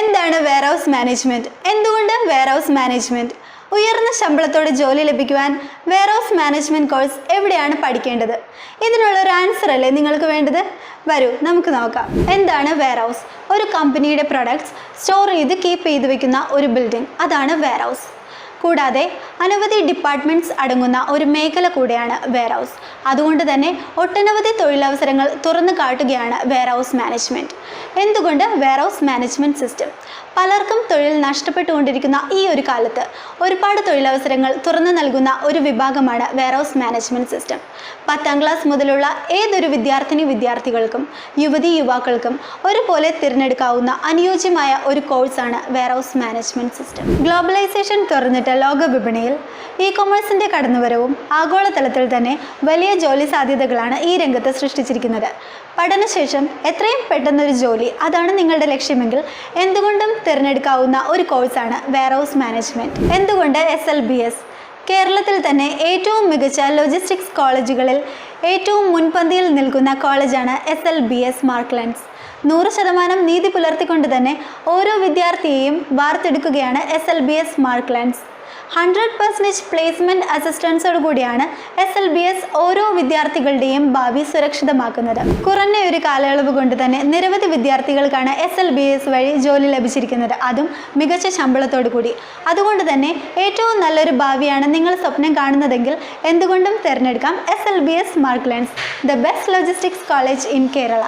എന്താണ് warehouse management എന്തുകൊണ്ട് warehouse management ഉയർന്ന ശമ്പളത്തോടെ ജോലി ലഭിക്കുവാൻ വെയർഹൗസ് മാനേജ്മെന്റ് കോഴ്സ് എവിടെയാണ് പഠിക്കേണ്ടത്? ഇതിനുള്ള ഒരു ആൻസർ അല്ലേ നിങ്ങൾക്ക് വേണ്ടത്? വരൂ നമുക്ക് നോക്കാം. എന്താണ് വെയർഹൗസ് ഒരു കമ്പനിയുടെ പ്രൊഡക്ട്സ് സ്റ്റോർ ചെയ്ത് കീപ്പ് ചെയ്ത് വെക്കുന്ന ഒരു ബിൽഡിംഗ് അതാണ് വെയർഹൗസ് കൂടാതെ അനവധി ഡിപ്പാർട്ട്മെന്റ്സ് അടങ്ങുന്ന ഒരു മേഖല കൂടെയാണ് വെയർഹൗസ് അതുകൊണ്ട് തന്നെ ഒട്ടനവധി തൊഴിലവസരങ്ങൾ തുറന്നു കാട്ടുകയാണ് വെയർഹൗസ് മാനേജ്മെന്റ് എന്തുകൊണ്ട് വെയർഹൗസ് മാനേജ്മെന്റ് സിസ്റ്റം പലർക്കും തൊഴിൽ നഷ്ടപ്പെട്ടുകൊണ്ടിരിക്കുന്ന ഈ ഒരു കാലത്ത് ഒരുപാട് തൊഴിലവസരങ്ങൾ തുറന്നു നൽകുന്ന ഒരു വിഭാഗമാണ് വെയർഹൗസ് മാനേജ്മെന്റ് സിസ്റ്റം പത്താം ക്ലാസ് മുതലുള്ള ഏതൊരു വിദ്യാർത്ഥിനി വിദ്യാർത്ഥികൾക്കും യുവതി യുവാക്കൾക്കും ഒരുപോലെ തിരഞ്ഞെടുക്കാവുന്ന അനുയോജ്യമായ ഒരു കോഴ്സാണ് വെയർഹൗസ് മാനേജ്മെന്റ് സിസ്റ്റം ഗ്ലോബലൈസേഷൻ തുറന്നിട്ട ലോക വിപണിയിൽ ഇ കൊമേഴ്സിന്റെ കടന്നുവരവും ആഗോളതലത്തിൽ തന്നെ വലിയ ജോലി സാധ്യതകളാണ് ഈ രംഗത്ത് സൃഷ്ടിച്ചിരിക്കുന്നത്. പഠനശേഷം എത്രയും പെട്ടെന്നൊരു ജോലി അതാണ് നിങ്ങളുടെ ലക്ഷ്യമെങ്കിൽ എന്തുകൊണ്ടും തിരഞ്ഞെടുക്കാവുന്ന ഒരു കോഴ്സാണ് വെയർഹൗസ് മാനേജ്മെന്റ് എന്തുകൊണ്ട് എസ് എൽ ബി എസ് കേരളത്തിൽ തന്നെ ഏറ്റവും മികച്ച ലോജിസ്റ്റിക്സ് കോളേജുകളിൽ ഏറ്റവും മുൻപന്തിയിൽ നിൽക്കുന്ന കോളേജാണ് S L B S Marklens നൂറ് ശതമാനം നീതി പുലർത്തിക്കൊണ്ട് തന്നെ ഓരോ വിദ്യാർത്ഥിയെയും വാർത്തെടുക്കുകയാണ് S L B S Marklens hundred percentage placement അസിസ്റ്റൻസോടുകൂടിയാണ് S L B S ഓരോ വിദ്യാർത്ഥികളുടെയും ഭാവി സുരക്ഷിതമാക്കുന്നത്. കുറഞ്ഞ ഒരു കാലയളവ് കൊണ്ട് തന്നെ നിരവധി വിദ്യാർത്ഥികൾക്കാണ് എസ് എൽ ബി എസ് വഴി ജോലി ലഭിച്ചിരിക്കുന്നത്. അതും മികച്ച ശമ്പളത്തോടു കൂടി. അതുകൊണ്ട് തന്നെ ഏറ്റവും നല്ലൊരു ഭാവിയാണ് നിങ്ങൾ സ്വപ്നം കാണുന്നതെങ്കിൽ എന്തുകൊണ്ടും തിരഞ്ഞെടുക്കാം S L B S mark lens the best logistics college in Kerala